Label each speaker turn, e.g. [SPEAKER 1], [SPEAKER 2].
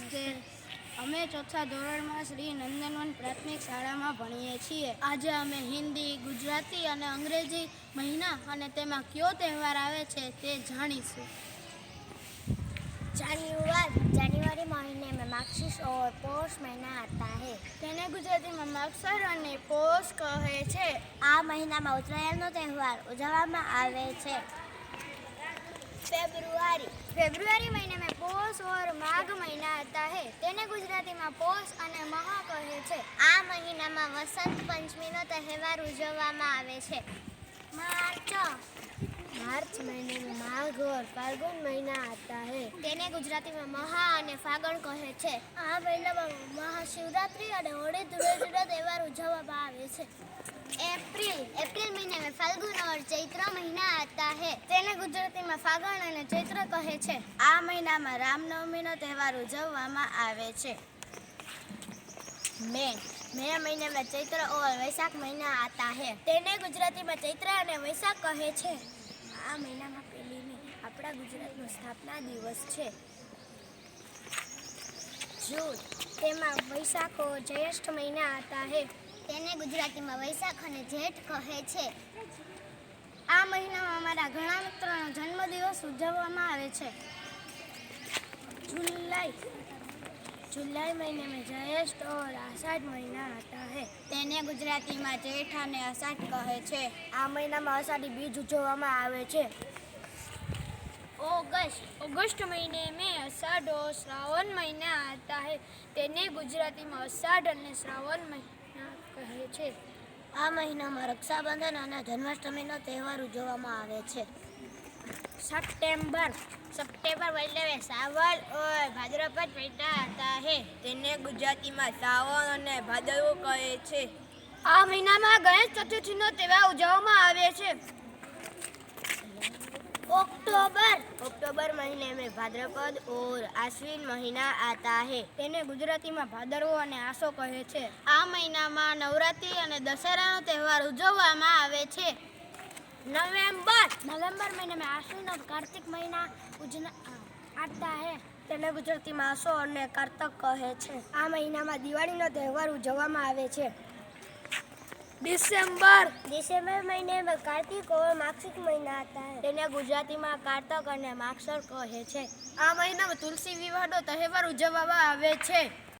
[SPEAKER 1] નમસ્તે. અમે ચોથા ધોરણમાં શ્રી નંદનવન પ્રાથમિક શાળામાં ભણીએ છીએ. આજે અમે હિન્દી ગુજરાતી અને અંગ્રેજી મહિના અને તેમાં કયો તહેવાર આવે છે તે જાણીશું.
[SPEAKER 2] જાન્યુઆરી જાન્યુઆરી મહિને મેં માક્ષિસ ઓર પોષ મહિના હતા હે.
[SPEAKER 1] તેને ગુજરાતીમાં માક્ષર અને પોષ કહે છે.
[SPEAKER 2] આ મહિનામાં ઉત્તરાયણનો તહેવાર ઉજવવામાં આવે છે. ફેબ્રુઆરી
[SPEAKER 1] મહિનામાં પોષ ઓર માઘ મહિના હતા હે. તેને ગુજરાતીમાં પોષ અને મહા કહે છે.
[SPEAKER 2] આ મહિનામાં વસંત પંચમીનો તહેવાર ઉજવવામાં આવે છે. માર્ચ. માર્ચ મહિનામાં માઘ ઓર ફાલ્ગુન મહિના હતા હે. તેને ગુજરાતીમાં મહા અને ફાગણ કહે છે. આ મહિનામાં મહાશિવરાત્રિ અને હોળી ધૂળે તહેવાર ઉજવવામાં આવે છે. એપ્રિલ. ચૈત્ર મહિના આતા હે.
[SPEAKER 1] તેને ગુજરાતીમાં ફાગણ અને ચૈત્ર કહે છે.
[SPEAKER 2] આ મહિનામાં રામનવમીનો તહેવાર ઉજવવામાં આવે છે. મે મે મહિનામાં ચૈત્ર ઓ વૈશાખ મહિના આતા હે. તેને ગુજરાતીમાં ચૈત્ર અને વૈશાખ કહે છે. આ મહિનામાં પહેલી મે આપણા ગુજરાતનો સ્થાપના દિવસ છે. જૂન તેમાં વૈશાખો જ્યેષ્ઠ મહિના હતા હે. તેને ગુજરાતીમાં વૈશાખ અને જેઠ કહે છે.
[SPEAKER 1] મારા ઘણા મિત્રોનો જન્મદિવસ ઉજવવામાં આવે છે.
[SPEAKER 2] જુલાઈ જુલાઈ મહિને મેં જ્યેષ્ઠ ઓર અષાઢ મહિના હતા હે.
[SPEAKER 1] તેને ગુજરાતીમાં જેઠ અને અષાઢ કહે છે.
[SPEAKER 2] આ મહિનામાં અષાઢી બીજ ઉજવવામાં આવે છે.
[SPEAKER 1] ઓગસ્ટ ઓગસ્ટ મહિને મેં અષાઢ ઓર શ્રાવણ મહિના હતા હે. તેને ગુજરાતીમાં અષાઢ અને શ્રાવણ મહિના કહે છે.
[SPEAKER 2] આ મહિનામાં રક્ષાબંધન અને જન્માષ્ટમીનો તહેવાર ઉજવવામાં આવે છે. સપ્ટેમ્બર
[SPEAKER 1] સપ્ટેમ્બર મહિનામાં સાવન ઓય ભાદ્રપદ વેઠા હતા હે.
[SPEAKER 3] તેને ગુજરાતીમાં સાવન અને ભાદરવો કહે છે.
[SPEAKER 1] આ મહિનામાં ગણેશ ચતુર્થીનો તહેવાર ઉજવવામાં આવે છે.
[SPEAKER 2] अक्टूबर
[SPEAKER 3] अक्टूबर महीने में भाद्रपद और आश्विन महीना आता है
[SPEAKER 1] તેને ગુજરાતીમાં ભાદરવો અને આસો કહે છે આ મહિનામાં નવરાત્રિ અને દશેરાનો તહેવાર ઉજવવામાં આવે છે
[SPEAKER 2] नवंबर नवंबर महीने में आश्विन और कार्तिक महीना उजना आता है તેને ગુજરાતીમાં આસો અને કારતક કહે છે આ મહિનામાં દિવાળીનો તહેવાર ઉજવવામાં આવે છે
[SPEAKER 1] ડિસેમ્બર.
[SPEAKER 2] ડિસેમ્બર મહિનામાં કાર્તિક ઓર માક્ષિક મહિના હતા. તેને ગુજરાતીમાં કારતક અને માક્ષર કહે છે.
[SPEAKER 1] આ મહિનામાં તુલસી વિવાહનો તહેવાર ઉજવવામાં આવે છે.